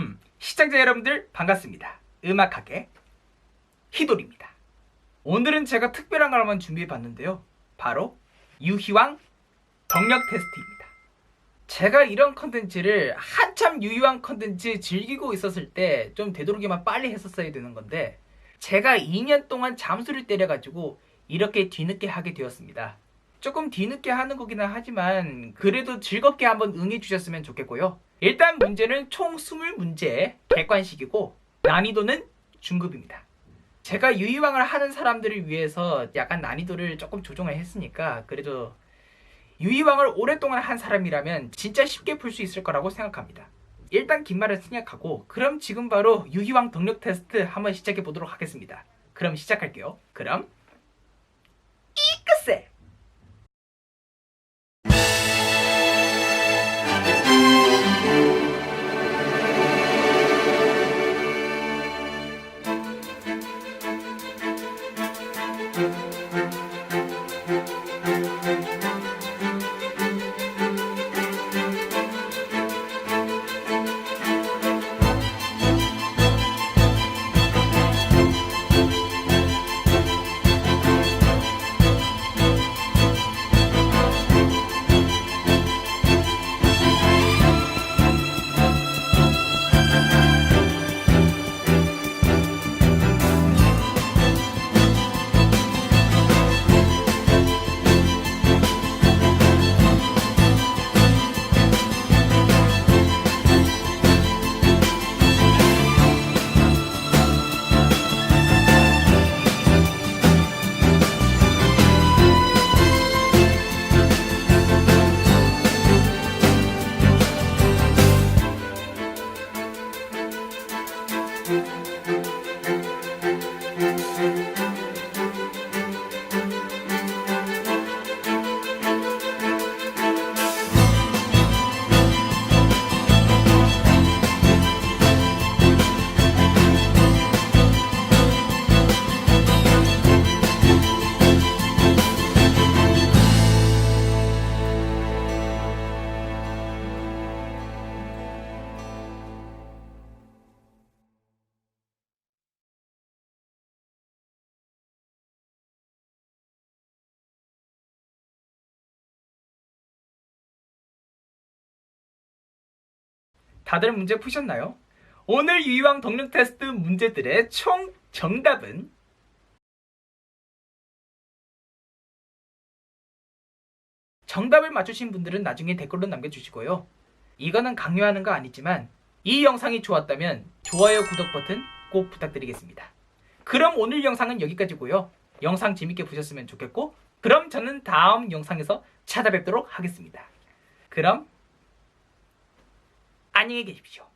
음, 시청자 여러분들 반갑습니다. 음악하게 히돌입니다. 오늘은 제가 특별한 걸 한번 준비해 봤는데요. 바로 유희왕 경력 테스트입니다. 제가 이런 컨텐츠를 한참 유희왕 컨텐츠 즐기고 있었을 때 좀 되도록이면 빨리 했었어야 되는 건데 제가 2년 동안 잠수를 때려가지고 이렇게 뒤늦게 하게 되었습니다. 조금 뒤늦게 하는 거기는 하지만 그래도 즐겁게 한번 응해 주셨으면 좋겠고요. 일단 문제는 총 20문제 객관식이고 난이도는 중급입니다. 제가 유희왕을 하는 사람들을 위해서 약간 난이도를 조금 조정을 했으니까 그래도 유희왕을 오랫동안 한 사람이라면 진짜 쉽게 풀 수 있을 거라고 생각합니다. 일단 긴 말을 생략하고 그럼 지금 바로 유희왕 덕력 테스트 한번 시작해 보도록 하겠습니다. 그럼 시작할게요. 그럼 Música 다들 문제 푸셨나요? 오늘 유희왕 덕력 테스트 문제들의 총 정답은 정답을 맞추신 분들은 나중에 댓글로 남겨주시고요. 이거는 강요하는 거 아니지만 이 영상이 좋았다면 좋아요, 구독 버튼 꼭 부탁드리겠습니다. 그럼 오늘 영상은 여기까지고요. 영상 재밌게 보셨으면 좋겠고 그럼 저는 다음 영상에서 찾아뵙도록 하겠습니다. 그럼 안녕히 계십시오.